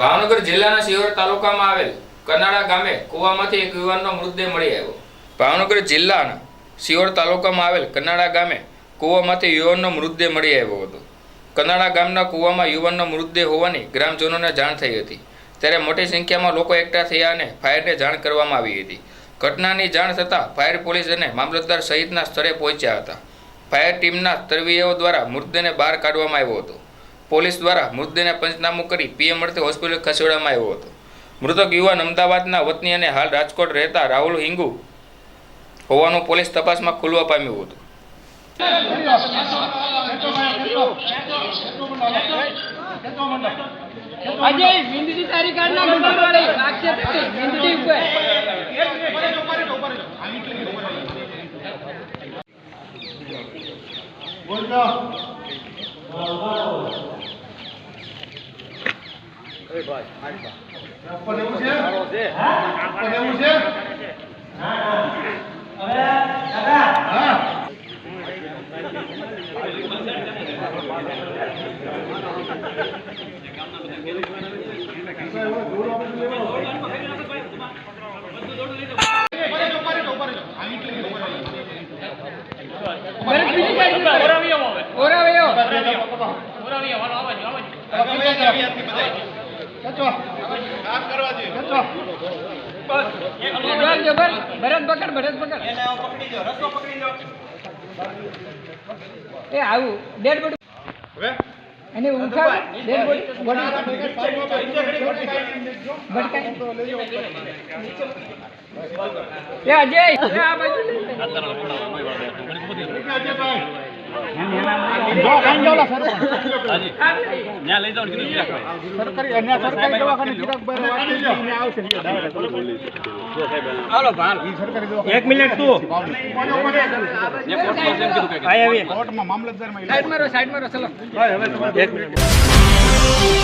ભાવનગર જિલ્લાના શિહોર તાલુકામાં આવેલ કનાડા ગામે કૂવામાંથી એક યુવાનનો મૃતદેહ મળી આવ્યો. ભાવનગર જિલ્લાના શિહોર તાલુકામાં આવેલ કનાડા ગામે કૂવામાંથી યુવાનનો મૃતદેહ મળી આવ્યો હતો. કનાડા ગામના કૂવામાં યુવાનનો મૃતદેહ હોવાની ગ્રામજનોને જાણ થઈ હતી. ત્યારે મોટી સંખ્યામાં લોકો એકઠા થયા અને ફાયરને જાણ કરવામાં આવી હતી. ઘટનાની જાણ થતાં ફાયર પોલીસ અને મામલતદાર સહિતના સ્થળે પહોંચ્યા હતા. ફાયર ટીમના તરવીયાઓ દ્વારા મૃતદેહને બહાર કાઢવામાં આવ્યો હતો. પોલીસ દ્વારા મૃતદેહને પંચનામું કરી પીએમ અર્થે હોસ્પિટલ ખસેડવામાં આવ્યો હતો. મૃતક યુવાન અમદાવાદના વતની અને હાલ રાજકોટ રહેતા રાહુલ હિંગુ હોવાનું પોલીસ તપાસમાં ખુલવા પામ્યું હતું. અજય વિંદડી તારી તે ઉપર. બરફ બીજી બાજુ ઓરાવ્યો જબર જબર ભરત પકડ ભરત પકડ એ આવું ડેડ બોડી. એને ઉઠાવ ડેડ બોડી બોડી. ભટકાય એ અજય. આ બાજુ. એક મિનિટ તું. કોર્ટમાં ચલો. એક મિનિટ.